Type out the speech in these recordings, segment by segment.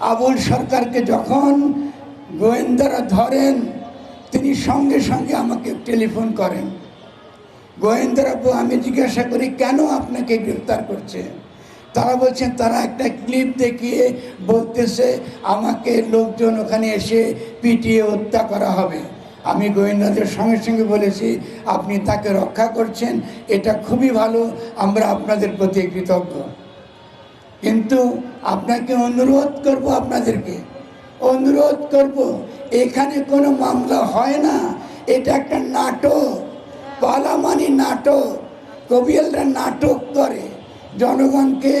আবুল সরকারকে যখন গোয়েন্দারা ধরেন তিনি সঙ্গে সঙ্গে আমাকে টেলিফোন করেন। গোয়েন্দারা বউ, আমি জিজ্ঞাসা করি কেন আপনাকে গ্রেপ্তার করছে? তারা বলছেন তারা একটা ক্লিপ দেখিয়ে বলতেছে আমাকে লোকজন ওখানে এসে পিটিয়ে হত্যা করা হবে। আমি গোয়েন্দাদের সঙ্গে সঙ্গে বলেছি আপনি তাকে রক্ষা করছেন এটা খুবই ভালো আমরা আপনাদের প্রতি কৃতজ্ঞ। কিন্তু আপনাকে অনুরোধ করব আপনাদেরকে। অনুরোধ করব, এখানে কোনো মামলা হয় না। এটা একটা নাটক, পালামানি নাটক, কবিয়ালরা নাটক করে জনগণকে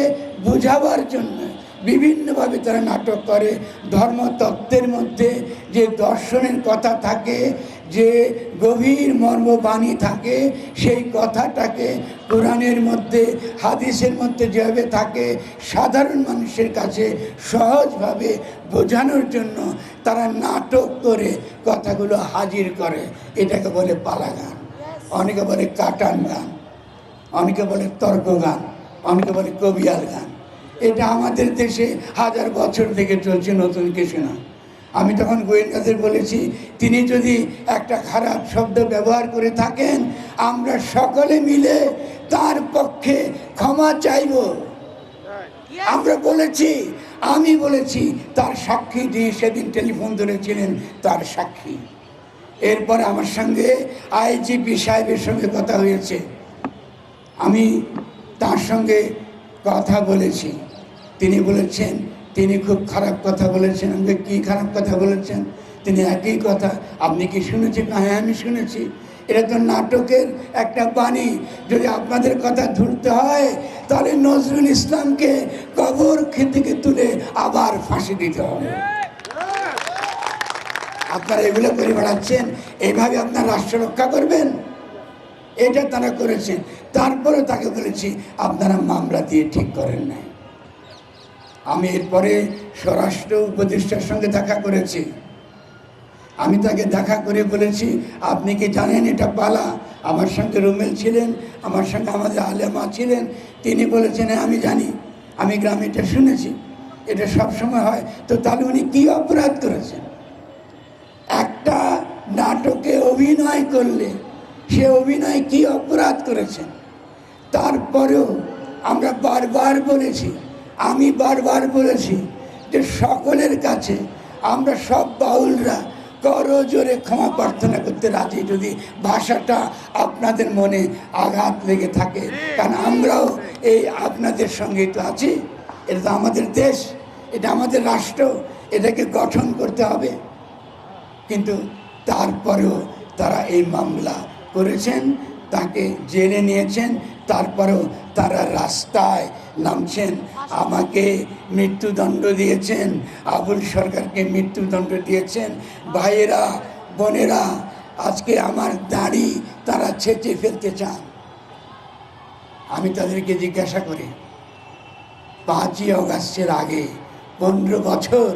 বোঝাবার জন্য। বিভিন্নভাবে তারা নাটক করে, ধর্মতত্ত্বের মধ্যে যে দর্শনের কথা থাকে যে গভীর মর্মবাণী থাকে, সেই কথাটাকে কোরআনের মধ্যে, হাদিসের মধ্যে যেভাবে থাকে, সাধারণ মানুষের কাছে সহজভাবে বোঝানোর জন্য তারা নাটক করে কথাগুলো হাজির করে। এটাকে বলে পালা গান অনেকে বলে কাটান গান। অনেকে বলে তর্ক গান অনেকে বলে কবিয়াল গান। এটা আমাদের দেশে হাজার বছর থেকে চলছে, নতুন কিছু না। আমি তখন গোয়েন্দাদের বলেছি, তিনি যদি একটা খারাপ শব্দ ব্যবহার করে থাকেন, আমরা সকলে মিলে তার পক্ষে ক্ষমা চাইব। আমরা বলেছি, আমি বলেছি, তার সাক্ষী যিনি সেদিন টেলিফোন ধরেছিলেন, তার সাক্ষী। এরপর আমার সঙ্গে আইজিপি সাহেবের সঙ্গে কথা হয়েছে। আমি তার সঙ্গে কথা বলেছি। তিনি বলেছেন তিনি খুব খারাপ কথা বলেছেন। আমাকে কী খারাপ কথা বলেছেন? তিনি একই কথা। আপনি কি শুনেছেন? না হ্যাঁ আমি শুনেছি। এটা তো নাটকের একটা বাণী। যদি আপনাদের কথা ধরতে হয়, তাহলে নজরুল ইসলামকে কবর থেকে তুলে আবার ফাঁসি দিতে হবে। আপনারা এগুলো করে বেড়াচ্ছেন। এইভাবে আপনার রাষ্ট্র রক্ষা করবেন? এটা তারা করেছেন। তারপরে তাকে বলেছি, আপনারা মামলা দিয়ে ঠিক করেন নাই। আমি এরপরে স্বরাষ্ট্র উপদেষ্টার সঙ্গে দেখা করেছি। আমি তাকে দেখা করে বলেছি, আপনি কি জানেন এটা পালা? আমার সঙ্গে রুমেল ছিলেন, আমার সঙ্গে আমাদের আলেমা ছিলেন। তিনি বলেছেন হ্যাঁ আমি জানি, আমি গ্রামে এটা শুনেছি। এটা সবসময় হয়। তো তাহলে উনি কী অপরাধ করেছেন? একটা নাটকে অভিনয় করলে সে অভিনয় কি অপরাধ করেছেন? তারপরেও আমরা বারবার বলেছি আমি বারবার বলেছি যে সকলের কাছে আমরা সব বাউলরা করো জোরে ক্ষমা প্রার্থনা করতে রাজি। যদি ভাষাটা আপনাদের মনে আঘাত লেগে থাকে, কারণ আমরাও এই আপনাদের সঙ্গে তো আছি। এটা তো আমাদের দেশ, এটা আমাদের রাষ্ট্র, এটাকে গঠন করতে হবে। কিন্তু তারপরেও তারা এই মামলা করেছেন। তাকে জেনে নিয়েছেন, তারপরেও তারা রাস্তায় নামছেন। আমাকে মৃত্যুদণ্ড দিয়েছেন, আবুল সরকারকে মৃত্যুদণ্ড দিয়েছেন। ভাইয়েরা, বোনেরা, আজকে আমার দাড়ি তারা ছেঁচে ফেলতে চান। আমি তাদেরকে জিজ্ঞাসা করি, পাঁচই অগাস্টের আগে পনেরো বছর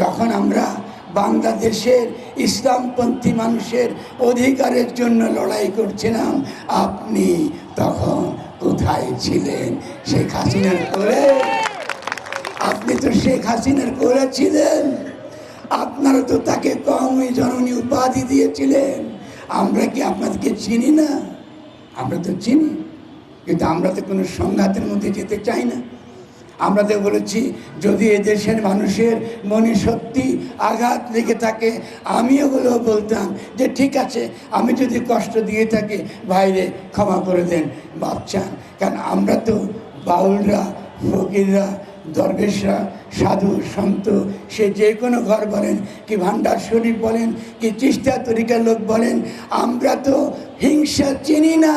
যখন আমরা বাংলাদেশের ইসলামপন্থী মানুষের অধিকারের জন্য লড়াই করছিলাম। আপনি তখন কোথায় ছিলেন? শেখ হাসিনার কোলে? আপনি তো শেখ হাসিনার কোলে ছিলেন। আপনারা তো তাকে কমই জননী উপাধি দিয়েছিলেন। আমরা কি আপনাদেরকে চিনি না? আমরা তো চিনি। কিন্তু আমরা তো কোনো সংঘাতের মধ্যে যেতে চাই না। আমরা তো বলেছি, যদি এদেশের মানুষের মনে সত্যি আঘাত লেগে থাকে আমিও ওগুলো বলতাম যে ঠিক আছে, আমি যদি কষ্ট দিয়ে থাকি, ভাইরে ক্ষমা করে দেন বাচ্চান কারণ আমরা তো বাউলরা, ফকিররা, দরবেশরা, সাধু, সন্ত, সে যে কোনো ঘর বলেন, কি ভান্ডার শরীফ বলেন, কি চিস্তা তরিকার লোক বলেন, আমরা তো হিংসা চিনি না।